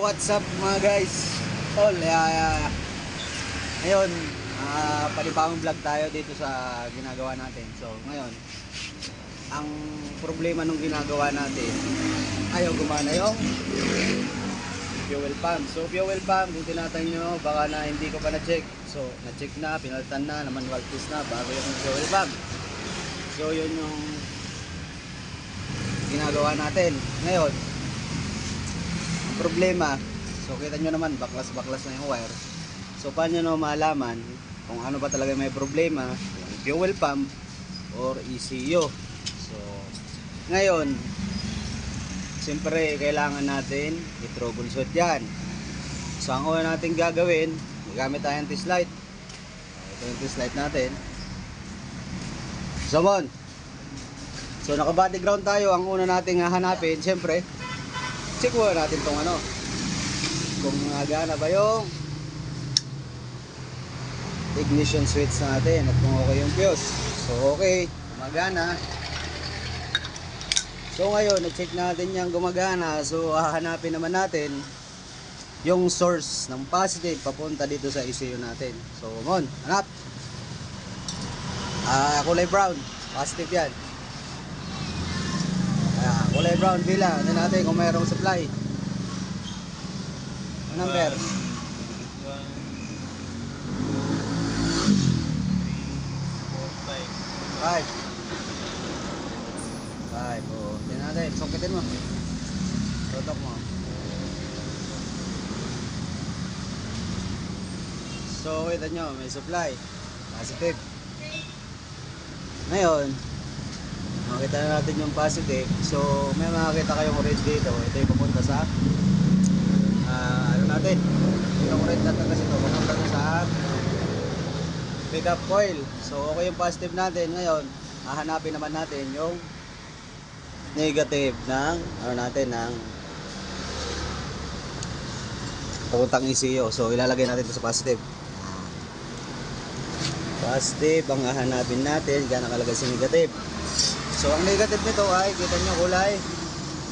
what's up mga guys? Tol, uh, ngayon, uh, panibagong vlog tayo dito sa ginagawa natin. So, ngayon, ang problema nung ginagawa natin, ayaw gumana yung fuel pump. So, fuel pump, kung tinatay nyo, baka na hindi ko pa na-check. So, na-check na, pinalitan na, naman walkies na, bago yung fuel pump. So, yun yung ginagawa natin. Ngayon, problema, so kita nyo naman, baklas-baklas na yung wire. So paano nyo malaman kung ano ba talaga may problema, yung fuel pump or ECU. So, ngayon, siyempre kailangan natin i-troubleshoot yan. So ang una natin gagawin, gamit tayong test light. Ito yung test light natin. So, mon. So naka-body ground tayo, ang una nating hahanapin, siyempre, check muna natin tong ano. Kung gana ba yung ignition switch natin at kung okay yung fuse. So okay. Gumagana. So ngayon na-check natin yung gumagana. So hahanapin naman natin yung source ng positive papunta dito sa ECU natin. So mon hanap. Ah kulay brown. Positive yan kulay brown pila. Ano natin kung mayroong supply. Ano number? Five. Five. Oo. Tingnan natin. Sokitin mo. Tutok mo. So, kita nyo, may supply. Positive. Ngayon, makita na natin yung positive. So, may makakita kayong red dito. Ito yung pupunta sa ah, ano natin. Yung red na kasi ito, pupunta to sa pickup coil. So, okay yung positive natin. Ngayon, hahanapin naman natin yung negative ng ano natin ng papuntang ECU. So, ilalagay natin ito sa positive. Positive ang hahanapin natin. Kaya nakalagay sa negative. So, ang negative nito ay, kita nyo kulay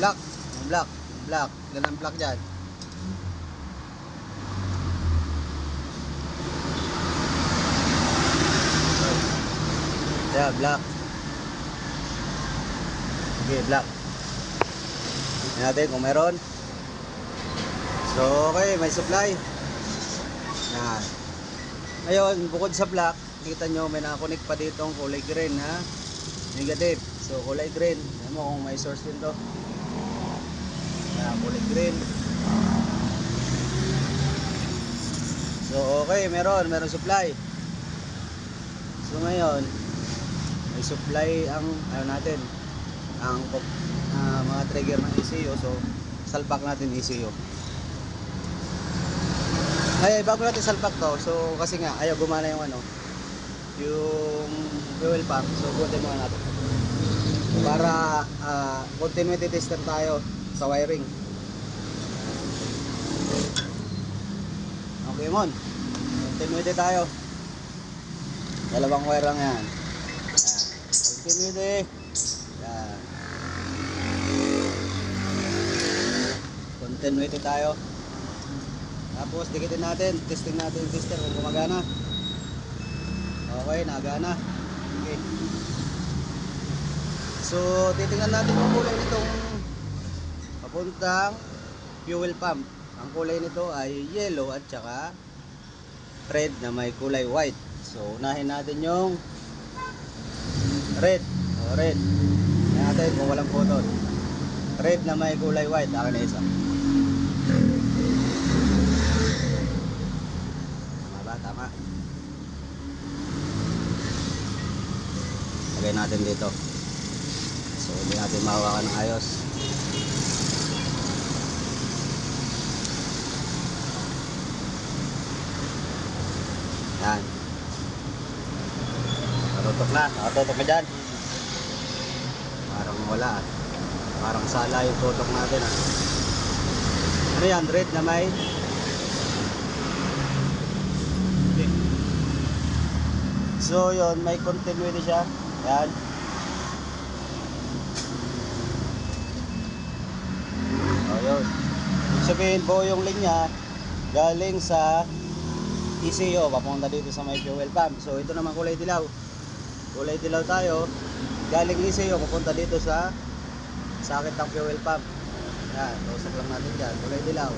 black. Black. Black. Ilan black dyan? Yeah, black. Okay, black. Tingnan natin kung meron. So, okay, may supply. Yan. Ngayon, bukod sa black, kita nyo may nakakonect pa dito ang kulay green ha negative so kulay green. Alam mo kung may source din to. Ayan, kulay green. So okay. Meron. Meron supply. So ngayon may supply ang ano natin ang ah, mga trigger ng ECU so salpak natin ECU ay bago natin salpak to so kasi nga ayaw gumana yung ano yung fuel pump. So butin muna natin para uh, continuity tester tayo sa wiring. Okay mon. Continuity tayo. Dalawang wire lang yan. Continuity. Yan continuity tayo. Tapos dikitin natin. Testing natin yung tester kung gumagana. Okay, nagana. Okay. So, titingnan natin yung kulay nitong papuntang fuel pump. Ang kulay nito ay yellow at saka red na may kulay white. So, unahin natin yung red. O, red. Tingnan natin kung walang photon. Red na may kulay white. Akin na isa. Tama ba? Tama. lagay natin dito hindi natin mahawakan ng ayos. Yan. Natutok na. Nakatutok ka dyan. Parang wala. Parang sala yung tutok natin ah. ano yan? Red na may? So yun, may continuity siya. Yan. Yun. sabihin po yung linya galing sa ECO papunta dito sa may fuel pump. So ito naman kulay dilaw. Kulay dilaw tayo. Galing ECO papunta dito sa sakit ng fuel pump. Yan, tusok lang natin dyan. Kulay dilaw.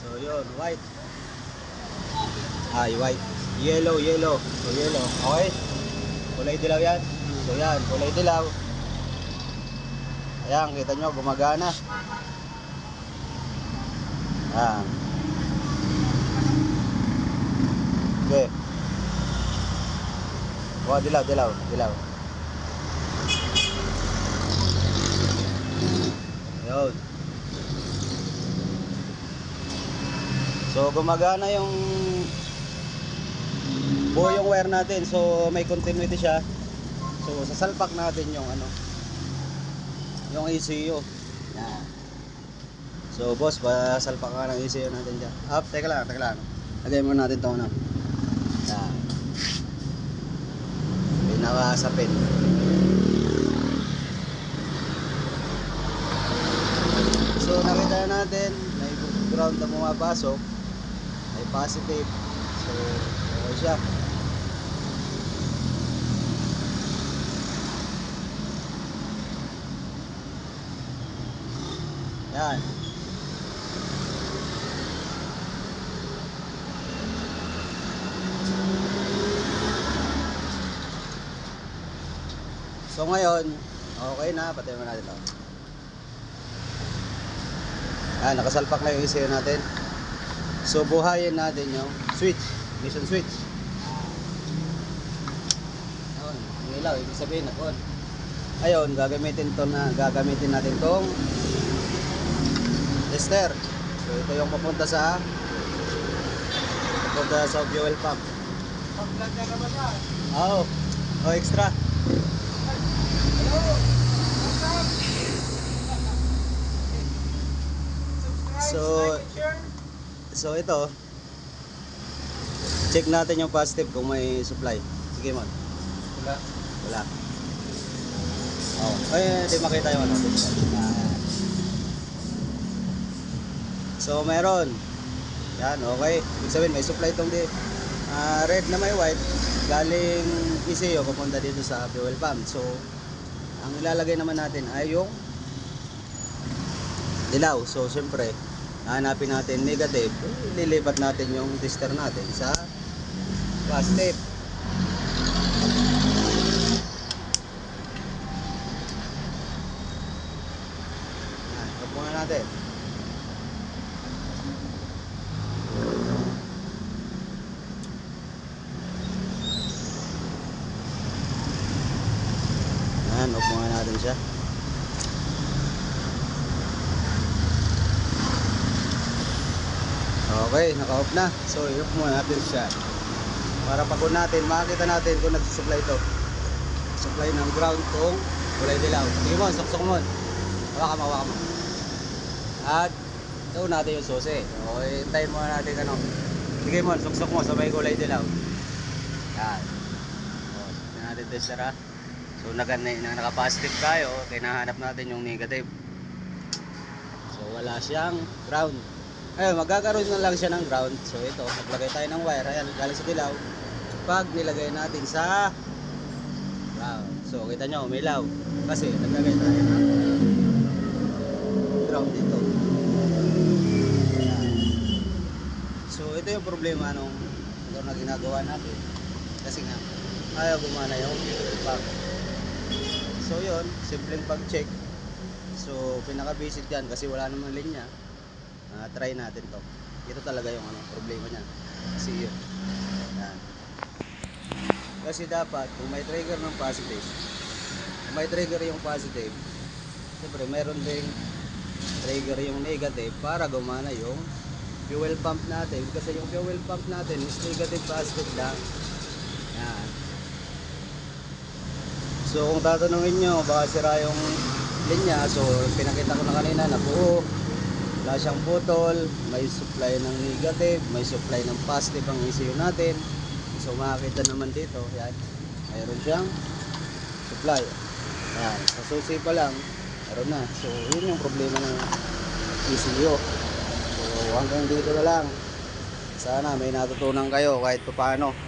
So yun, white. Ay, white. Yellow, yellow. So yellow. Okay? Kulay dilaw yan. So yan, kulay dilaw. Ayan, kita nyo, gumagana. Ayan. Okay. Oh, dilaw, dilaw, dilaw. Yun. So gumagana yung buo yung wire natin. So may continuity siya. So sasalpak natin yung ano yung ECU. Yan. So boss, pasalpak ka ng ECU natin dyan. Up, teka lang, teka lang. Lagay muna natin ito ano. Yan. Pinakasapin. So nakita na natin, may ground na pumapasok, ay positive. So okay siya. Yan. So ngayon, okay na, patay mo natin ito. Ah, nakasalpak na yung ECU natin. So buhayin natin yung switch, ignition switch. Ayun, yung ilaw, ibig sabihin na. Ayun, gagamitin to na gagamitin natin tong tester. So ito yung papunta sa papunta sa fuel pump. Pag-vlog na naman yan. Oo. Oh, extra. Hello! So-. So ito, check natin yung positive kung may supply. Sige man. Wala. Wala. Oh, ay, di makita yung ano. Yan. So meron. Yan, okay. Ibig sabihin may supply itong di ah, red na may white galing ECU papunta dito sa fuel pump. So ang ilalagay naman natin ay yung dilaw. So siyempre, hanapin natin negative. Lilipat natin yung tester natin sa positive. Yan, huwag muna natin. Yan, off muna natin siya. Okay, naka-off na. So, i-off muna natin siya. Para pag natin, makakita natin kung nagsusupply ito. Supply ng ground kung kulay dilaw. Sige mo, suksok mo. Hawakan mo, hawakan mo. At, ito natin yung susi. Okay, hintayin muna natin ano. Sige mo, suksok mo sa may kulay dilaw. Yan. O, natin tester ha. So, naka, na, naka-positive tayo, kinahanap natin yung negative. So, wala siyang ground. Ayun, magkakaroon na lang siya ng ground. So, ito, maglagay tayo ng wire. Ayan, galing sa dilaw. Pag nilagay natin sa ground. So, kita nyo, umilaw. Kasi, naglagay tayo ng ground dito. So, ito yung problema nung ito na ginagawa natin. Kasi nga, ayaw gumana yung pump. So, yun, simpleng pag-check. So, pinaka-basic yan kasi wala namang linya. Ah, try natin to. Ito talaga yung ano, problema niya. Kasi yun. Yan. Kasi dapat, kung may trigger ng positive, kung may trigger yung positive, siyempre meron ding trigger yung negative para gumana yung fuel pump natin. Kasi yung fuel pump natin is negative positive lang. Yan. So kung tatanungin nyo, baka sira yung linya. So pinakita ko na kanina na buo. Wala siyang putol, may supply ng negative, may supply ng positive ang ECU natin. So makakita naman dito, yan. Mayroon siyang supply. Yan, sa susi pa lang, meron na. So yun yung problema ng ECU. So hanggang dito na lang. Sana may natutunan kayo kahit paano.